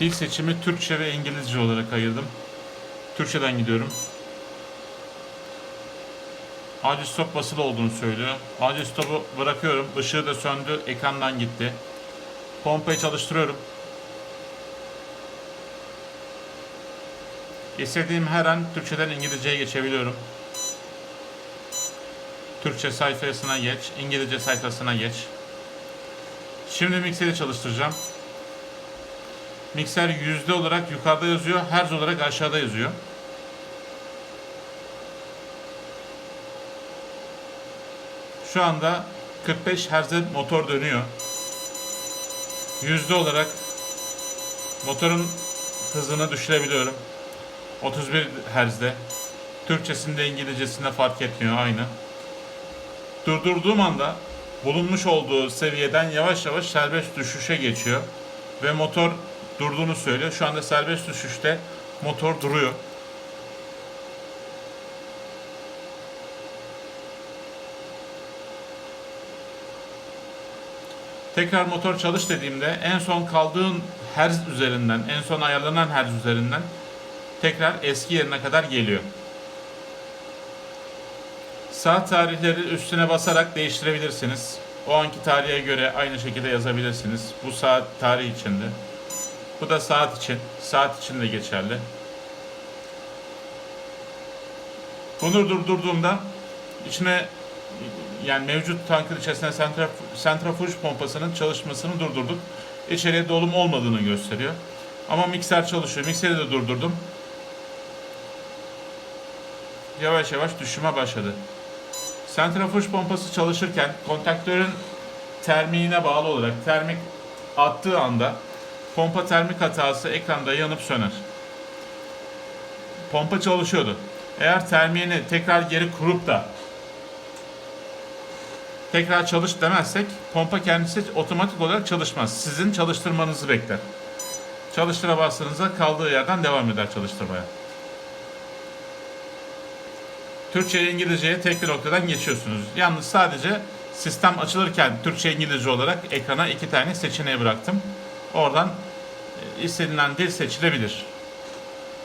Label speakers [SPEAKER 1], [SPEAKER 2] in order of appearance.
[SPEAKER 1] Dil seçimi Türkçe ve İngilizce olarak ayırdım. Türkçeden gidiyorum. Acil stop basılı olduğunu söylüyor. Acil stopu bırakıyorum. Işığı da söndü. Ekrandan gitti. Pompayı çalıştırıyorum. İstediğim her an Türkçeden İngilizceye geçebiliyorum. Türkçe sayfasına geç, İngilizce sayfasına geç. Şimdi mikseri çalıştıracağım. Mikser yüzde olarak yukarıda yazıyor, herz olarak aşağıda yazıyor. Şu anda 45 Hz'de motor dönüyor. Yüzde olarak motorun hızını düşürebiliyorum. 31 Hz'de. Türkçesinde İngilizcesinde fark etmiyor aynı. Durdurduğum anda bulunmuş olduğu seviyeden yavaş yavaş serbest düşüşe geçiyor. Ve motor durduğunu söylüyor. Şu anda serbest düşüşte motor duruyor. Tekrar motor çalış dediğimde en son kaldığın herz üzerinden, en son ayarlanan herz üzerinden tekrar eski yerine kadar geliyor. Saat tarihleri üstüne basarak değiştirebilirsiniz. O anki tarihe göre aynı şekilde yazabilirsiniz. Bu saat tarih içinde. Bu da saat için. Saat için de geçerli. Bunu durdurduğumda içine yani mevcut tankın içerisinde sentrafuj pompasının çalışmasını durdurduk. İçeriye dolum olmadığını gösteriyor. Ama mikser çalışıyor. Mikseri de durdurdum. Yavaş yavaş düşüme başladı. Sentrafuj pompası çalışırken kontaktörün termiğine bağlı olarak termik attığı anda pompa termik hatası ekranda yanıp söner. Pompa çalışıyordu. Eğer termiğini tekrar geri kurup da tekrar çalış demezsek pompa kendisi otomatik olarak çalışmaz. Sizin çalıştırmanızı bekler. Çalıştıra bastığınızda kaldığı yerden devam eder çalıştırmaya. Türkçe İngilizceye tek bir noktadan geçiyorsunuz. Yalnız sadece sistem açılırken Türkçe İngilizce olarak ekrana iki tane seçeneği bıraktım. Oradan e, istenilen dil seçilebilir.